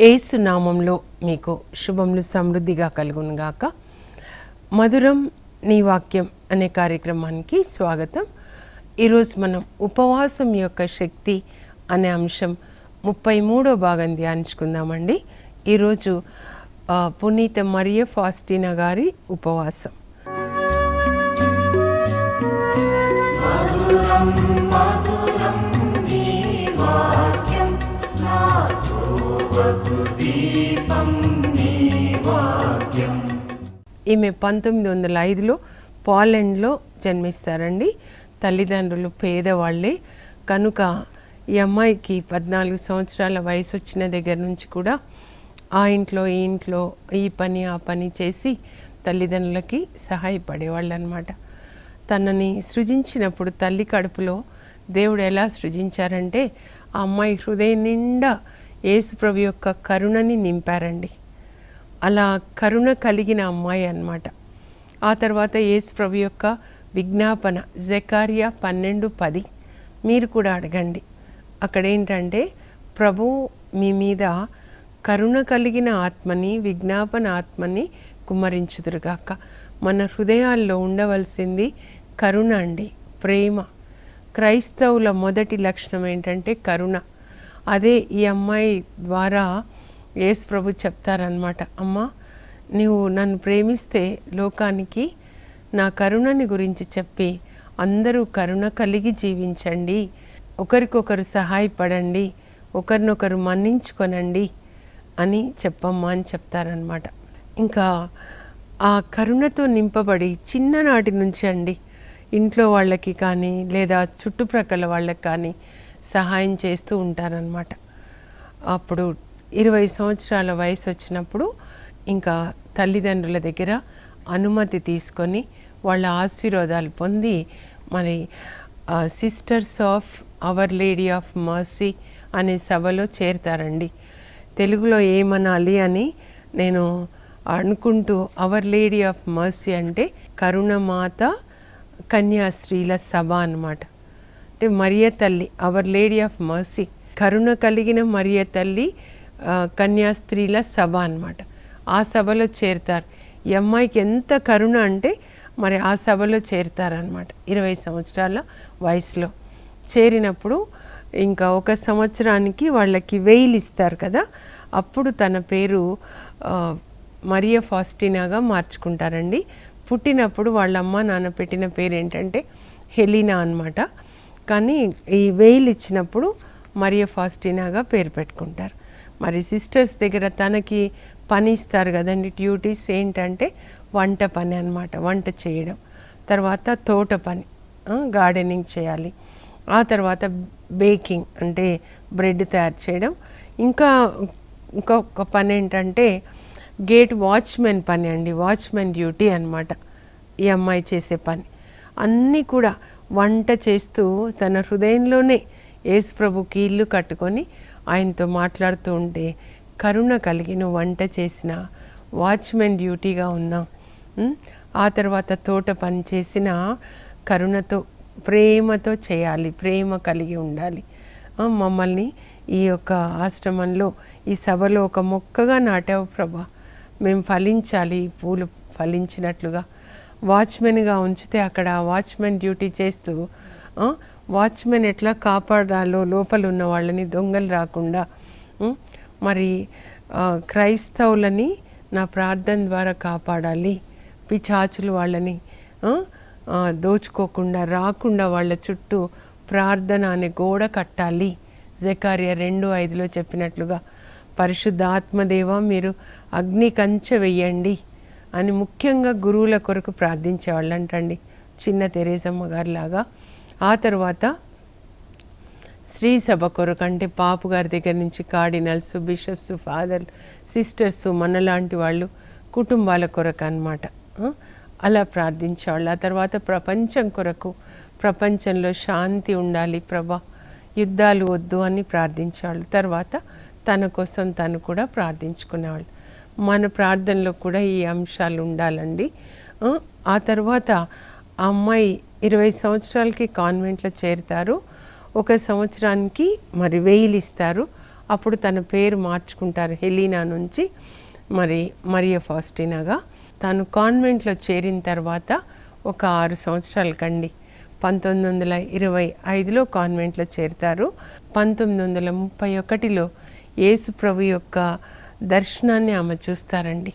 ఏసు నామంలో మీకు శుభములు సమృద్ధిగా కలుగునుగాక మధురం నీ వాక్యం అనే కార్యక్రమానికి స్వాగతం. ఈరోజు మనం ఉపవాసం యొక్క శక్తి అనే అంశం ముప్పై మూడో భాగం ధ్యానించుకుందామండి. ఈరోజు పునీత మరియ ఫాస్టినా గారి ఉపవాసం. ఈమె పంతొమ్మిది వందల ఐదులో పోలాండ్లో జన్మిస్తారండి. తల్లిదండ్రులు పేదవాళ్ళే. కనుక ఈ అమ్మాయికి పద్నాలుగు సంవత్సరాల వయసు వచ్చిన దగ్గర నుంచి కూడా ఆ ఇంట్లో ఈ ఇంట్లో ఈ పని ఆ పని చేసి తల్లిదండ్రులకి సహాయపడేవాళ్ళు అనమాట తనని సృజించినప్పుడు తల్లి కడుపులో దేవుడు ఎలా సృజించారంటే ఆ అమ్మాయి హృదయం నిండా యేసుప్రభు యొక్క కరుణని నింపారండి. అలా కరుణ కలిగిన అమ్మాయి అన్నమాట. ఆ తర్వాత యేసు ప్రభు యొక్క విజ్ఞాపన జకారియా పన్నెండు పది. మీరు కూడా అడగండి. అక్కడ ఏంటంటే ప్రభు మీ మీద కరుణ కలిగిన ఆత్మని విజ్ఞాపన ఆత్మని కుమ్మరించుదురుగాక మన హృదయాల్లో ఉండవలసింది కరుణ అండి ప్రేమ. క్రైస్తవుల మొదటి లక్షణం ఏంటంటే కరుణ. అదే ఈ అమ్మాయి ద్వారా యేసు ప్రభు చెప్తారనమాట అమ్మ నీవు నన్ను ప్రేమిస్తే లోకానికి నా కరుణని గురించి చెప్పి అందరూ కరుణ కలిగి జీవించండి. ఒకరికొకరు సహాయపడండి. ఒకరినొకరు మన్నించుకొనండి అని చెప్పమ్మా అని చెప్తారనమాట ఇంకా ఆ కరుణతో నింపబడి చిన్ననాటి నుంచి అండి ఇంట్లో వాళ్ళకి కానీ లేదా చుట్టుప్రక్కల వాళ్ళకి కానీ సహాయం చేస్తూ ఉంటారనమాట అప్పుడు ఇరవై సంవత్సరాల వయసు వచ్చినప్పుడు ఇంకా తల్లిదండ్రుల దగ్గర అనుమతి తీసుకొని వాళ్ళ ఆశీర్వాదాలు పొంది మరి sisters of our lady of mercy అనే సభలో చేరుతారండి. తెలుగులో ఏమనాలి అని నేను అనుకుంటూ అవర్ లేడీ ఆఫ్ మర్సీ అంటే కరుణమాత కన్యాశ్రీల సభ అన్నమాట. అంటే మరియ తల్లి అవర్ లేడీ ఆఫ్ మర్సీ కరుణ కలిగిన మరియ తల్లి కన్యాస్త్రీల సభ అనమాట ఆ సభలో చేరుతారు. ఈ అమ్మాయికి ఎంత కరుణ అంటే మరి ఆ సభలో చేరుతారనమాట ఇరవై సంవత్సరాల వయసులో. చేరినప్పుడు ఇంకా ఒక సంవత్సరానికి వాళ్ళకి వెయిల్ ఇస్తారు కదా అప్పుడు తన పేరు మరియ ఫాస్టినాగా మార్చుకుంటారండి. పుట్టినప్పుడు వాళ్ళ అమ్మ నాన్న పెట్టిన పేరు ఏంటంటే హెలీనా అనమాట కానీ ఈ వెయిల్ ఇచ్చినప్పుడు మరియ ఫాస్టినాగా పేరు పెట్టుకుంటారు. మరి సిస్టర్స్ దగ్గర తనకి పని ఇస్తారు కదండి డ్యూటీస్ ఏంటంటే వంట పని అనమాట వంట చేయడం. తర్వాత తోట పని గార్డెనింగ్ చేయాలి. ఆ తర్వాత బేకింగ్ అంటే బ్రెడ్ తయారు చేయడం. ఇంకా ఇంకొక పని ఏంటంటే గేట్ వాచ్మెన్ పని అండి వాచ్మెన్ డ్యూటీ అనమాట ఈ అమ్మాయి చేసే పని. అన్నీ కూడా వంట చేస్తూ తన హృదయంలోనే యేసు ప్రభుకి ఇల్లు కట్టుకొని ఆయనతో మాట్లాడుతూ ఉంటే కరుణ కలిగిన వంట చేసిన వాచ్మెన్ డ్యూటీగా ఉన్నాం. ఆ తర్వాత తోట పని చేసిన కరుణతో ప్రేమతో చేయాలి ప్రేమ కలిగి ఉండాలి. మమ్మల్ని ఈ యొక్క ఆశ్రమంలో ఈ సభలో ఒక మొక్కగా నాటావు ప్రభా. మేము ఫలించాలి పూలు ఫలించినట్లుగా. వాచ్మెన్గా ఉంచితే అక్కడ వాచ్మెన్ డ్యూటీ చేస్తూ వాచ్మెన్ ఎట్లా కాపాడాలో లోపల ఉన్న వాళ్ళని దొంగలు రాకుండా మరి క్రైస్తవులని నా ప్రార్థన ద్వారా కాపాడాలి. పిచాచులు వాళ్ళని దోచుకోకుండా రాకుండా వాళ్ళ చుట్టూ ప్రార్థన అనే గోడ కట్టాలి. జకార్య రెండు ఐదులో చెప్పినట్లుగా పరిశుద్ధ ఆత్మదేవ మీరు అగ్ని కంచె వెయ్యండి అని ముఖ్యంగా గురువుల కొరకు ప్రార్థించేవాళ్ళంటండి. చిన్న తెరేసమ్మ గారిలాగా ఆ తర్వాత స్త్రీ సభ కొరకు అంటే పాపు గారి దగ్గర నుంచి కార్డినల్స్ బిషప్స్ ఫాదర్ సిస్టర్స్ మనలాంటి వాళ్ళు కుటుంబాల కొరకు అనమాట అలా ప్రార్థించేవాళ్ళు. ఆ తర్వాత ప్రపంచం కొరకు ప్రపంచంలో శాంతి ఉండాలి ప్రభా యుద్ధాలు వద్దు అని ప్రార్థించేవాళ్ళు. తర్వాత తన కోసం తను కూడా ప్రార్థించుకునేవాళ్ళు. మన ప్రార్థనలో కూడా ఈ అంశాలు ఉండాలండి. ఆ, ఆ తర్వాత ఆ అమ్మాయి ఇరవై సంవత్సరాలకి కాన్వెంట్లో చేరుతారు. ఒక సంవత్సరానికి మరి వెయిల్ ఇస్తారు అప్పుడు తన పేరు మార్చుకుంటారు హెలీనా నుంచి మరి మరియ ఫాస్టినాగా. తాను కాన్వెంట్లో చేరిన తర్వాత ఒక ఆరు సంవత్సరాల కండి పంతొమ్మిది వందల ఇరవై ఐదులో కాన్వెంట్లో చేరుతారు. పంతొమ్మిది వందల ముప్పై ఒకటిలో యేసు ప్రభు యొక్క దర్శనాన్ని ఆమె చూస్తారండి.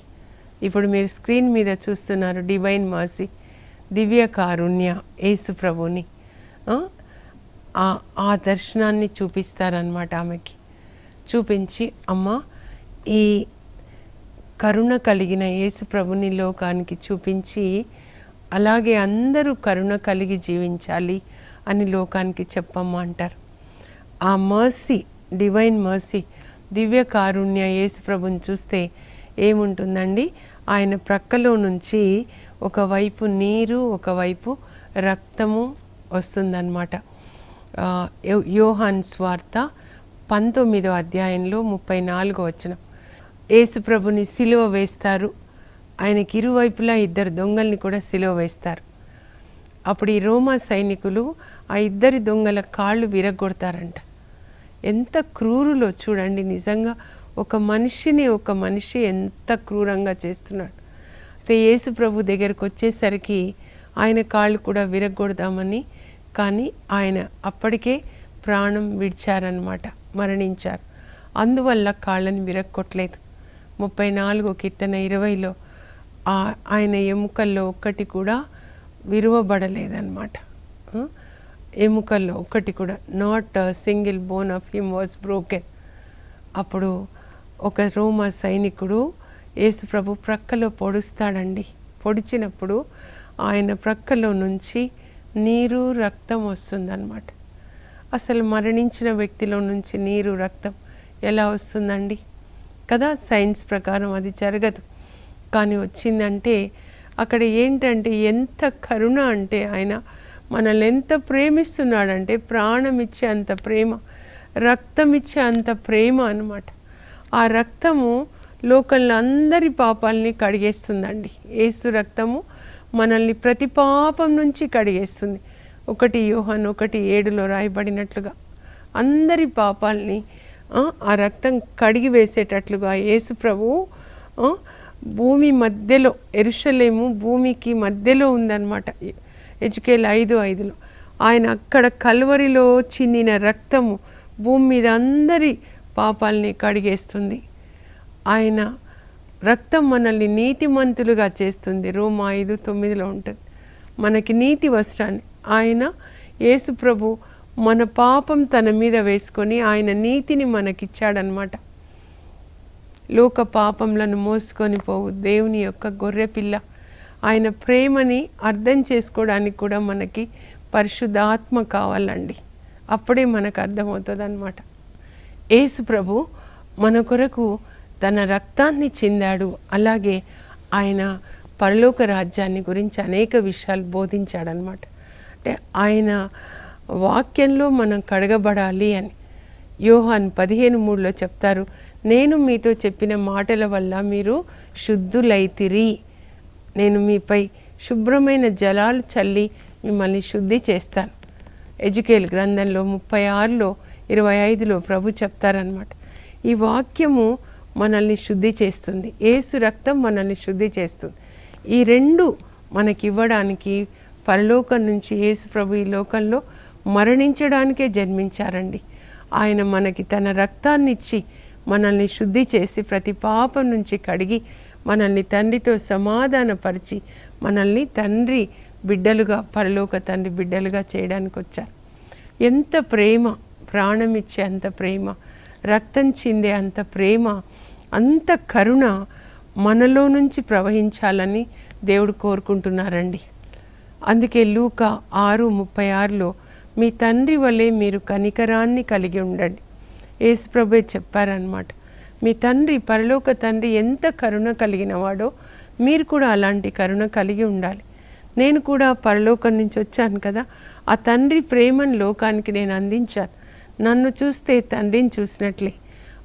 ఇప్పుడు మీరు స్క్రీన్ మీద చూస్తున్నారు డివైన్ మర్సీ. దివ్య కారుణ్య యేసు ప్రభుని ఆ, దర్శనాన్ని చూపిస్తారనమాట ఆమెకి. చూపించి అమ్మ ఈ కరుణ కలిగిన యేసు ప్రభుని లోకానికి చూపించి అలాగే అందరూ కరుణ కలిగి జీవించాలి అని లోకానికి చెప్పమ్మ అంటారు. ఆ మర్సీ డివైన్ మర్సీ దివ్య కారుణ్య యేసు ప్రభుని చూస్తే ఏముంటుందండి? ఆయన ప్రక్కలో నుంచి ఒకవైపు నీరు ఒకవైపు రక్తము వస్తుందన్నమాట. యోహాన్ స్వార్త పంతొమ్మిదో అధ్యాయంలో ముప్పై నాలుగో వచనం. యేసుప్రభుని సిలువ వేస్తారు. ఆయనకి ఇరువైపులా ఇద్దరు దొంగల్ని కూడా సిలువ వేస్తారు. అప్పుడు ఈ రోమా సైనికులు ఆ ఇద్దరి దొంగల కాళ్ళు విరగొడతారంట ఎంత క్రూరులో చూడండి నిజంగా ఒక మనిషిని ఒక మనిషి ఎంత క్రూరంగా చేస్తున్నాడు. అయితే యేసు ప్రభు దగ్గరకు వచ్చేసరికి ఆయన కాళ్ళు కూడా విరగొడదామని కానీ ఆయన అప్పటికే ప్రాణం విడిచారనమాట మరణించారు. అందువల్ల కాళ్ళని విరగొట్టలేదు ముప్పై నాలుగో కీర్తన ఇరవైలో ఆయన ఎముకల్లో ఒక్కటి కూడా విరువబడలేదన్నమాట. ఎముకల్లో ఒక్కటి కూడా not single bone of him was broken అప్పుడు ఒక రోమా సైనికుడు యేసు ప్రభు ప్రక్కలో పొడుస్తాడండి. పొడిచినప్పుడు ఆయన ప్రక్కలో నుంచి నీరు రక్తం వస్తుందన్నమాట. అసలు మరణించిన వ్యక్తిలో నుంచి నీరు రక్తం ఎలా వస్తుందండి? కదా సైన్స్ ప్రకారం అది జరగదు. కానీ వచ్చిందంటే అక్కడ ఏంటంటే ఎంత కరుణ అంటే ఆయన మనల్ని ఎంత ప్రేమిస్తున్నాడంటే ప్రాణం ఇచ్చే అంత ప్రేమ రక్తం ఇచ్చే అంత ప్రేమ అనమాట ఆ రక్తము లోకంలో అందరి పాపాలని కడిగేస్తుందండి. ఏసు రక్తము మనల్ని ప్రతి పాపం నుంచి కడిగేస్తుంది. ఒకటి యూహన్ ఒకటి ఏడులో రాయబడినట్లుగా అందరి పాపాలని ఆ, రక్తం కడిగి వేసేటట్లుగా యేసు ప్రభు భూమి మధ్యలో ఎరుషలేము భూమికి మధ్యలో ఉందన్నమాట. ఎజుకేల్ ఐదు ఐదులో. ఆయన అక్కడ కల్వరిలో చిందిన రక్తము భూమి మీద అందరి పాపాలని కడిగేస్తుంది. ఆయన రక్తం మనల్ని నీతిమంతులుగా చేస్తుంది. రోమా ఐదు తొమ్మిదిలో ఉంటుంది. మనకి నీతి వస్త్రాన్ని. ఆయన యేసు ప్రభు మన పాపం తన మీద వేసుకొని ఆయన నీతిని మనకిచ్చాడనమాట లోక పాపంలను మోసుకొని పోవు. దేవుని యొక్క గొర్రె పిల్ల ఆయన ప్రేమని అర్థం చేసుకోవడానికి కూడా మనకి పరిశుద్ధాత్మ కావాలండి. అప్పుడే మనకు అర్థమవుతుంది అనమాట యేసు ప్రభు మన కొరకు తన రక్తాన్ని చెందాడు. అలాగే ఆయన పరలోక రాజ్యాన్ని గురించి అనేక విషయాలు బోధించాడనమాట అంటే ఆయన వాక్యంలో మనం కడగబడాలి అని యోహాన్ పదిహేను మూడులో చెప్తారు. నేను మీతో చెప్పిన మాటల వల్ల మీరు శుద్ధులైతిరి. నేను మీపై శుభ్రమైన జలాలు చల్లి మిమ్మల్ని శుద్ధి చేస్తాను. ఎజుకేల్ గ్రంథంలో ముప్పై ఆరులో ఇరవై ఐదులో ప్రభు చెప్తారనమాట ఈ వాక్యము మనల్ని శుద్ధి చేస్తుంది. ఏసు రక్తం మనల్ని శుద్ధి చేస్తుంది. ఈ రెండు మనకి ఇవ్వడానికి పరలోకం నుంచి యేసు ప్రభు ఈ లోకంలో మరణించడానికే జన్మించారండి. ఆయన మనకి తన రక్తాన్ని ఇచ్చి మనల్ని శుద్ధి చేసి ప్రతి పాపం నుంచి కడిగి మనల్ని తండ్రితో సమాధానపరిచి మనల్ని తండ్రి బిడ్డలుగా పరలోక తండ్రి బిడ్డలుగా చేయడానికి వచ్చారు ఎంత ప్రేమ ప్రాణం ఇచ్చే అంత ప్రేమ రక్తం చిందే అంత ప్రేమ అంత కరుణ మనలో నుంచి ప్రవహించాలని దేవుడు కోరుకుంటున్నారండి. అందుకే లూక ఆరు ముప్పై ఆరులో మీ తండ్రి వలె మీరు కనికరాన్ని కలిగి ఉండండి. యేసుప్రభే చెప్పారనమాట మీ తండ్రి పరలోక తండ్రి ఎంత కరుణ కలిగినవాడో మీరు కూడా అలాంటి కరుణ కలిగి ఉండాలి. నేను కూడా పరలోకం నుంచి వచ్చాను కదా ఆ తండ్రి ప్రేమను లోకానికి నేను అందించాను. నన్ను చూస్తే తండ్రిని చూసినట్లే.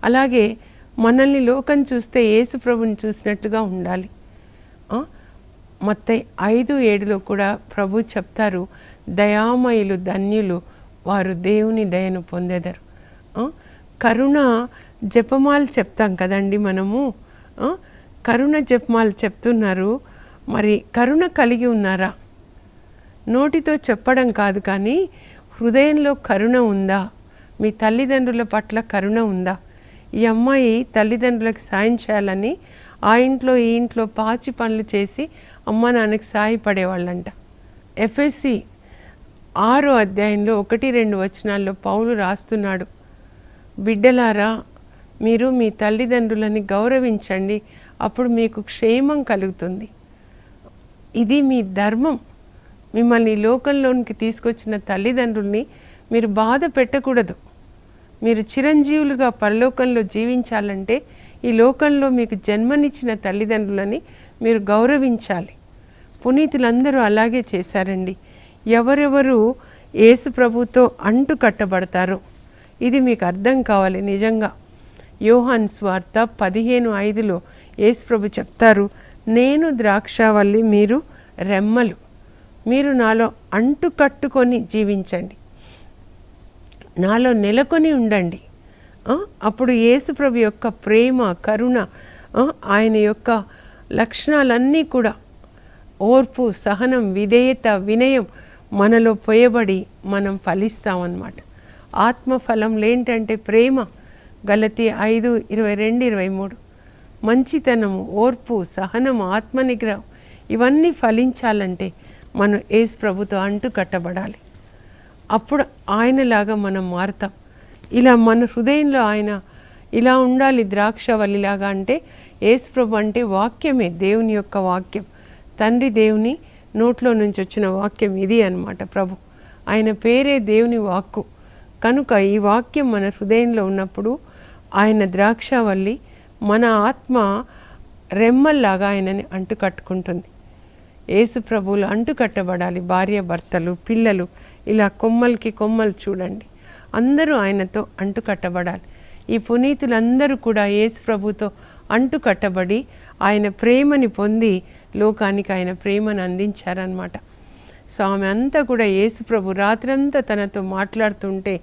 అలాగే మనల్ని లోకం చూస్తే యేసు ప్రభుని చూసినట్టుగా ఉండాలి. మొత్త మొత్తం ఐదు ఏడులో కూడా ప్రభు చెప్తారు దయామయులు ధన్యులు వారు దేవుని దయను పొందెదరు. కరుణ జపమాలు చెప్తాం కదండి మనము. కరుణ జపమాలు చెప్తున్నారు. మరి కరుణ కలిగి ఉన్నారా? నోటితో చెప్పడం కాదు కానీ హృదయంలో కరుణ ఉందా? మీ తల్లిదండ్రుల పట్ల కరుణ ఉందా? ఈ అమ్మాయి తల్లిదండ్రులకు సాయం చేయాలని ఆ ఇంట్లో ఈ ఇంట్లో పాచి పనులు చేసి అమ్మ నాన్నకి సాయపడేవాళ్ళంట. ఎఫ్ఎస్సి ఆరో అధ్యాయంలో ఒకటి రెండు వచనాల్లో పౌలు రాస్తున్నాడు బిడ్డలారా మీరు మీ తల్లిదండ్రులని గౌరవించండి అప్పుడు మీకు క్షేమం కలుగుతుంది. ఇది మీ ధర్మం. మిమ్మల్ని లోకంలోనికి తీసుకొచ్చిన తల్లిదండ్రుల్ని మీరు బాధ పెట్టకూడదు. మీరు చిరంజీవులుగా పరలోకంలో జీవించాలంటే ఈ లోకంలో మీకు జన్మనిచ్చిన తల్లిదండ్రులని మీరు గౌరవించాలి. పునీతులందరూ అలాగే చేశారండి. ఎవరెవరు యేసు ప్రభుతో అంటు కట్టబడతారో ఇది మీకు అర్థం కావాలి నిజంగా. యోహాన్ స్వార్త పదిహేను ఐదులో యేసు ప్రభు చెప్తారు నేను ద్రాక్షావల్లి మీరు రెమ్మలు. మీరు నాలో అంటు కట్టుకొని జీవించండి. నాలో నెలకొని ఉండండి. అప్పుడు యేసుప్రభు యొక్క ప్రేమ కరుణ ఆయన యొక్క లక్షణాలన్నీ కూడా ఓర్పు సహనం విధేయత వినయం మనలో పోయబడి మనం ఫలిస్తామన్నమాట. ఆత్మఫలంలు ఏంటంటే ప్రేమ. గలతి ఐదు ఇరవై రెండు ఇరవై మూడు. మంచితనము ఓర్పు సహనము ఆత్మనిగ్రహం ఇవన్నీ ఫలించాలంటే మనం ఏసు ప్రభుతో అంటు కట్టబడాలి అప్పుడు ఆయనలాగా మనం మారుతాం. ఇలా మన హృదయంలో ఆయన ఇలా ఉండాలి ద్రాక్షవల్లిలాగా అంటే యేసుప్రభు అంటే వాక్యమే దేవుని యొక్క వాక్యం. తండ్రి దేవుని నోట్లో నుంచి వచ్చిన వాక్యం ఇది అన్నమాట ప్రభు. ఆయన పేరే దేవుని వాక్కు. కనుక ఈ వాక్యం మన హృదయంలో ఉన్నప్పుడు ఆయన ద్రాక్షవల్లి మన ఆత్మ రెమ్మల్లాగా ఆయనని అంటు కట్టుకుంటుంది యేసు ప్రభువులు అంటు కట్టబడాలి భార్య భర్తలు పిల్లలు ఇలా కొమ్మలకి కొమ్మలు చూడండి. అందరూ ఆయనతో అంటు కట్టబడాలి ఈ పునీతులందరూ కూడా యేసు ప్రభుతో అంటు కట్టబడి ఆయన ప్రేమని పొంది లోకానికి ఆయన ప్రేమను అందించారనమాట సో ఆమె అంతా కూడా యేసు ప్రభు రాత్రంతా తనతో మాట్లాడుతుంటే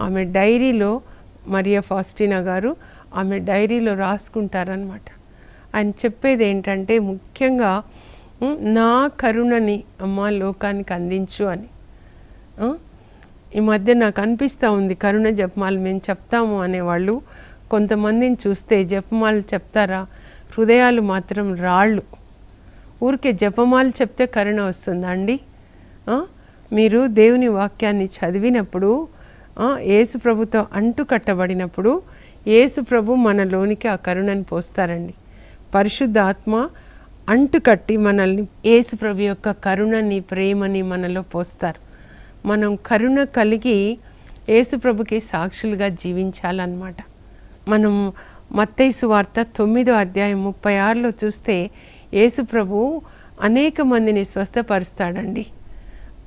ఆమె డైరీలో మరియా ఫాస్టినా గారు ఆమె డైరీలో రాసుకుంటారనమాట ఆయన చెప్పేది ఏంటంటే ముఖ్యంగా నా కరుణని అమ్మ లోకానికి అందించు అని. ఈ మధ్య నాకు అనిపిస్తూ ఉంది కరుణ జపమాలు మేము చెప్తాము అనేవాళ్ళు కొంతమందిని చూస్తే జపమాలు చెప్తారా? హృదయాలు మాత్రం రాళ్ళు. ఊరికే జపమాలు చెప్తే కరుణ వస్తుందా అండి? మీరు దేవుని వాక్యాన్ని చదివినప్పుడు ఏసుప్రభుతో యేసు ప్రభుతో అంటు కట్టబడినప్పుడు యేసు ప్రభు మనలోనికి ఆ కరుణని పోస్తారండి. పరిశుద్ధ ఆత్మ అంటుకట్టి మనల్ని యేసుప్రభు యొక్క కరుణని ప్రేమని మనలో పోస్తారు. మనం కరుణ కలిగి యేసుప్రభుకి సాక్షులుగా జీవించాలన్నమాట. మనం మత్తైసు వార్త తొమ్మిదో అధ్యాయం ముప్పై ఆరులో చూస్తే యేసుప్రభు అనేక మందిని స్వస్థపరుస్తాడండి.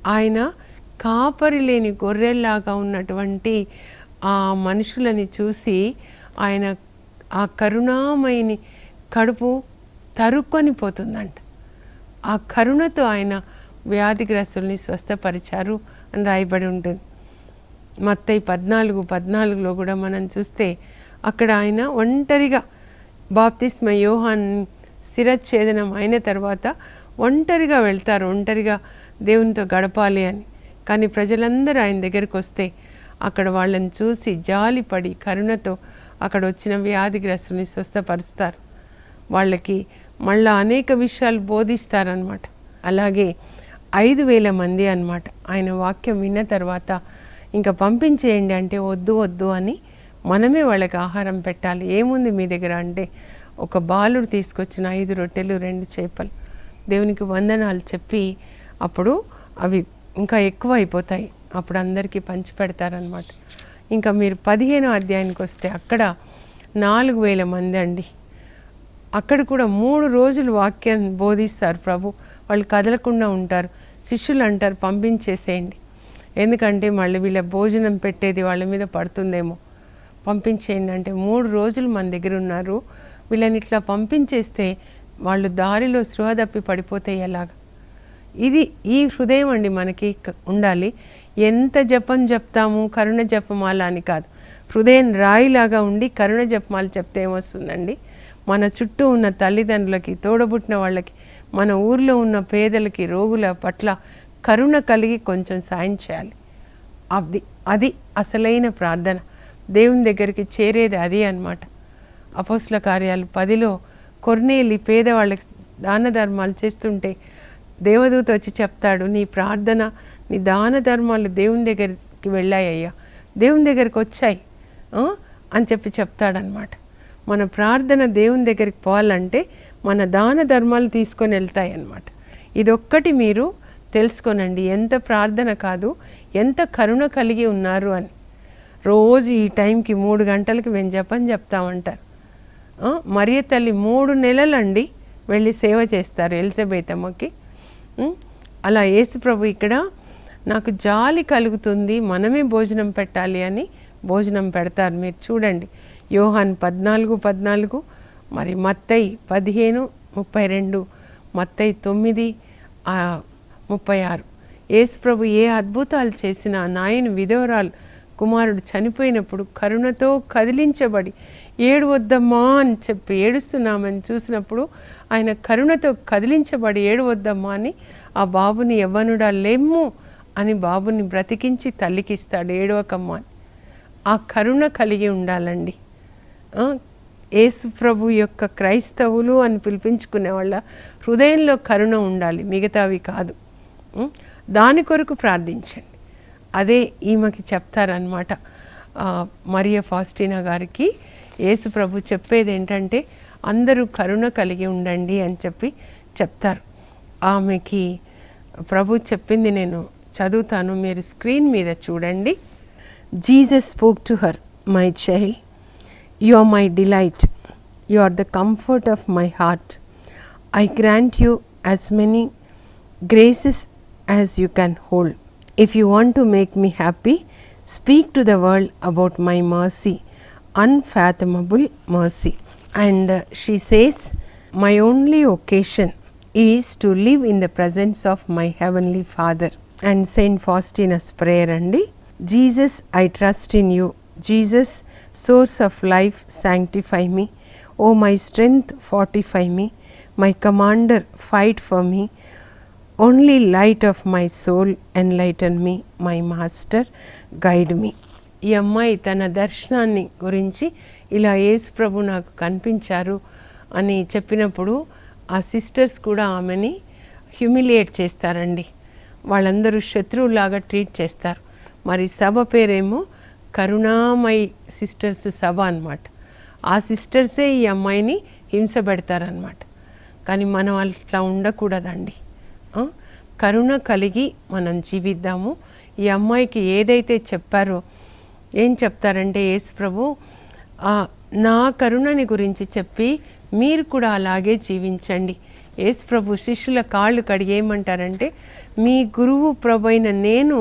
ఆయన కాపరి లేని గొర్రెల్లాగా ఉన్నటువంటి ఆ మనుషులని చూసి ఆయన ఆ కరుణామయని కడుపు తరుక్కొని పోతుందంట ఆ కరుణతో ఆయన వ్యాధిగ్రస్తుల్ని స్వస్థపరిచారు అని రాయబడి ఉంటుంది. మత్తయి పద్నాలుగు పద్నాలుగులో కూడా మనం చూస్తే అక్కడ ఆయన ఒంటరిగా బాప్తిస్మ యోహాన్ శిరచ్ఛేదనం అయిన తర్వాత ఒంటరిగా వెళ్తారు ఒంటరిగా దేవునితో గడపాలి అని. కానీ ప్రజలందరూ ఆయన దగ్గరికి వస్తే అక్కడ వాళ్ళని చూసి జాలిపడి కరుణతో అక్కడ వచ్చిన వ్యాధిగ్రస్తుల్ని స్వస్థపరుస్తారు. వాళ్ళకి మళ్ళా అనేక విషయాలు బోధిస్తారనమాట అలాగే ఐదు వేల మంది అనమాట ఆయన వాక్యం విన్న తర్వాత ఇంకా పంపించేయండి అంటే వద్దు వద్దు అని మనమే వాళ్ళకి ఆహారం పెట్టాలి. ఏముంది మీ దగ్గర అంటే ఒక బాలుడు తీసుకొచ్చిన ఐదు రొట్టెలు రెండు చేపలు. దేవునికి వందనాలు చెప్పి అప్పుడు అవి ఇంకా ఎక్కువ అయిపోతాయి అప్పుడు అందరికీ పంచి పెడతారనమాట ఇంకా మీరు పదిహేనో అధ్యాయానికి వస్తే అక్కడ నాలుగు వేల మంది అండి. అక్కడ కూడా మూడు రోజులు వాక్యాన్ని బోధిస్తారు ప్రభు. వాళ్ళు కదలకుండా ఉంటారు. శిష్యులు అంటారు పంపించేసేయండి. ఎందుకంటే మళ్ళీ వీళ్ళ భోజనం పెట్టేది వాళ్ళ మీద పడుతుందేమో. పంపించేయండి అంటే మూడు రోజులు మన దగ్గర ఉన్నారు. వీళ్ళని ఇట్లా పంపించేస్తే వాళ్ళు దారిలో స్పృహ తప్పి పడిపోతే ఎలాగ? ఇది ఈ హృదయం అండి మనకి ఉండాలి. ఎంత జపం చెప్తాము కరుణ జపమాల అని కాదు. హృదయం రాయిలాగా ఉండి కరుణ జపమాలు చెప్తే ఏమొస్తుందండి? మన చుట్టూ ఉన్న తల్లిదండ్రులకి తోడబుట్టిన వాళ్ళకి మన ఊర్లో ఉన్న పేదలకి రోగుల పట్ల కరుణ కలిగి కొంచెం సాయం చేయాలి. అది అది అసలైన ప్రార్థన. దేవుని దగ్గరికి చేరేది అది అన్నమాట. అపోస్ల కార్యాలు పదిలో కొర్నేలి పేదవాళ్ళకి దాన ధర్మాలు చేస్తుంటే దేవదూత వచ్చి చెప్తాడు నీ ప్రార్థన నీ దాన ధర్మాలు దేవుని దగ్గరికి వెళ్ళాయయ్యా దేవుని దగ్గరికి వచ్చాయి అని చెప్పి చెప్తాడనమాట మన ప్రార్థన దేవుని దగ్గరికి పోవాలంటే మన దాన ధర్మాలు తీసుకొని వెళ్తాయి అన్నమాట ఇదొక్కటి మీరు తెలుసుకోనండి. ఎంత ప్రార్థన కాదు ఎంత కరుణ కలిగి ఉన్నారు అని. రోజు ఈ టైంకి మూడు గంటలకి మేము జపని చెప్తామంటారు మరియ తల్లి మూడు నెలలండి వెళ్ళి సేవ చేస్తారు ఎలిజబెత్ అమ్మకి అలా యేసు ప్రభు ఇక్కడ నాకు జాలి కలుగుతుంది మనమే భోజనం పెట్టాలి అని భోజనం పెడతారు. మీరు చూడండి యోహాన్ పద్నాలుగు పద్నాలుగు మరి మత్తై పదిహేను ముప్పై రెండు మత్తై తొమ్మిది ముప్పై ఆరు. యేసు ప్రభు ఏ అద్భుతాలు చేసినా నాయన విధవరాలు కుమారుడు చనిపోయినప్పుడు కరుణతో కదిలించబడి ఏడు వద్దమ్మా అని చెప్పి ఏడుస్తున్నామని చూసినప్పుడు ఆయన కరుణతో కదిలించబడి ఏడు వద్దమ్మా అని ఆ బాబుని ఎవ్వనుడా లెమ్ము అని బాబుని బ్రతికించి తల్లికిస్తాడు ఏడవకమ్మా అని. ఆ కరుణ కలిగి ఉండాలండి. యేసు ప్రభు యొక్క క్రైస్తవులు అని పిలిపించుకునే వాళ్ళ హృదయంలో కరుణ ఉండాలి మిగతావి కాదు. దాని కొరకు ప్రార్థించండి. అదే ఈమెకి చెప్తారనమాట మరియ ఫాస్టినా గారికి యేసు ప్రభు చెప్పేది ఏంటంటే అందరూ కరుణ కలిగి ఉండండి అని చెప్పి చెప్తారు. ఆమెకి ప్రభు చెప్పింది నేను చదువుతాను మీరు స్క్రీన్ మీద చూడండి. Jesus spoke to her my child. You are my delight. You are the comfort of my heart. I grant you as many graces as you can hold. If you want to make me happy, speak to the world about my mercy, unfathomable mercy. And uh, she says, My only occasion is to live in the presence of my heavenly Father. And Saint Faustina's prayer and Jesus, I trust in you. Jesus, source of life, sanctify me. O my strength, fortify me. My commander, fight for me. Only light of my soul enlighten me my master guide me ఈ అమ్మాయి తన దర్శనాన్ని గురించి ఇలా యేసు ప్రభు నాకు కనిపించారు అని చెప్పినప్పుడు ఆ సిస్టర్స్ కూడా ఆమెని హ్యూమిలియేట్ చేస్తారండి వాళ్ళందరూ శత్రువులాగా ట్రీట్ చేస్తారు మరి సభ పేరేమో కరుణామయి సిస్టర్స్ సభ అన్నమాట. ఆ సిస్టర్సే ఈ అమ్మాయిని హింస పెడతారనమాట కానీ మనం అట్లా ఉండకూడదండి. కరుణ కలిగి మనం జీవిద్దాము. ఈ అమ్మాయికి ఏదైతే చెప్పారో ఏం చెప్తారంటే యేసు ప్రభు నా కరుణని గురించి చెప్పి మీరు కూడా అలాగే జీవించండి. యేసు ప్రభు శిష్యుల కాళ్ళు కడిగి ఏమంటారంటే మీ గురువు ప్రభు అయిన నేను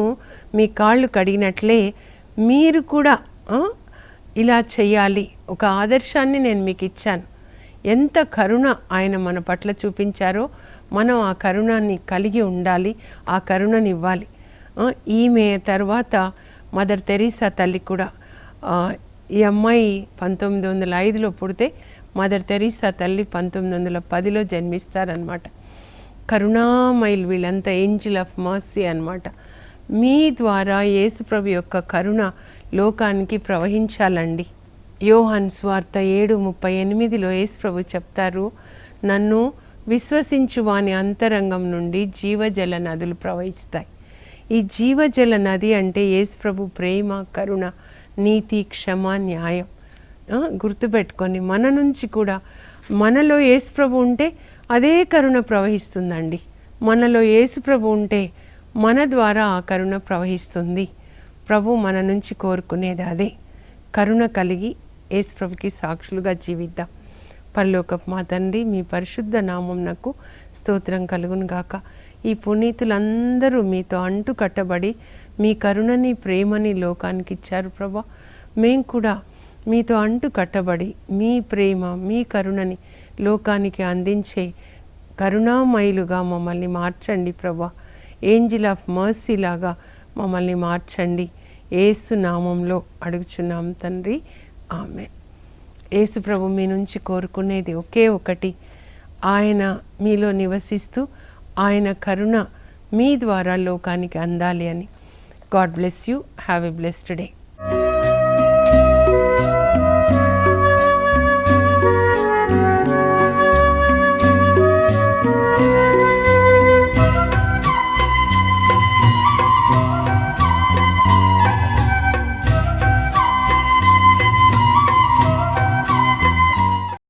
మీ కాళ్ళు కడిగినట్లే మీరు కూడా ఇలా చేయాలి ఒక ఆదర్శాన్ని నేను మీకు ఇచ్చాను. ఎంత కరుణ ఆయన మన పట్ల చూపించారో మనం ఆ కరుణాన్ని కలిగి ఉండాలి ఆ కరుణని ఇవ్వాలి ఈమె తర్వాత మదర్ తెరీసా తల్లి కూడా ఈ అమ్మాయి పంతొమ్మిది వందల ఐదులో పుడితే మదర్ తెరీసా తల్లి పంతొమ్మిది వందల పదిలో జన్మిస్తారనమాట కరుణామైల్ వీళ్ళంతా ఏంజిల్ ఆఫ్ మర్సీ అన్నమాట. మీ ద్వారా యేసుప్రభు యొక్క కరుణ లోకానికి ప్రవహించాలండి. యోహన్ స్వార్త ఏడు ముప్పై ఎనిమిదిలో యేసుప్రభు చెప్తారు నన్ను విశ్వసించు వాని అంతరంగం నుండి జీవజల నదులు ప్రవహిస్తాయి. ఈ జీవజల నది అంటే యేసుప్రభు ప్రేమ కరుణ నీతి క్షమ న్యాయం. గుర్తుపెట్టుకొని మన నుంచి కూడా మనలో యేసుప్రభు ఉంటే అదే కరుణ ప్రవహిస్తుందండి. మనలో యేసుప్రభు ఉంటే మన ద్వారా ఆ కరుణ ప్రవహిస్తుంది. ప్రభు మన నుంచి కోరుకునేది అదే. కరుణ కలిగి యేసుప్రభుకి సాక్షులుగా జీవిద్దాం. పరలోకపు మా తండ్రి మీ పరిశుద్ధ నామంనకు స్తోత్రం కలుగును గాక. ఈ పునీతులందరూ మీతో అంటు కట్టబడి మీ కరుణని ప్రేమని లోకానికి ఇచ్చారు ప్రభా. మేము కూడా మీతో అంటు కట్టబడి మీ ప్రేమ మీ కరుణని లోకానికి అందించే కరుణామయులుగా మమ్మల్ని మార్చండి ప్రభా. ఏంజిల్ ఆఫ్ మర్సీ లాగా మమ్మల్ని మార్చండి. ఏసు నామంలో అడుగుచున్నాం తండ్రి. ఆమె యేసు ప్రభు మీ నుంచి కోరుకునేది ఒకే ఒకటి. ఆయన మీలో నివసిస్తూ ఆయన కరుణ మీ ద్వారా లోకానికి అందాలి అని. God bless you. Have a blessed day.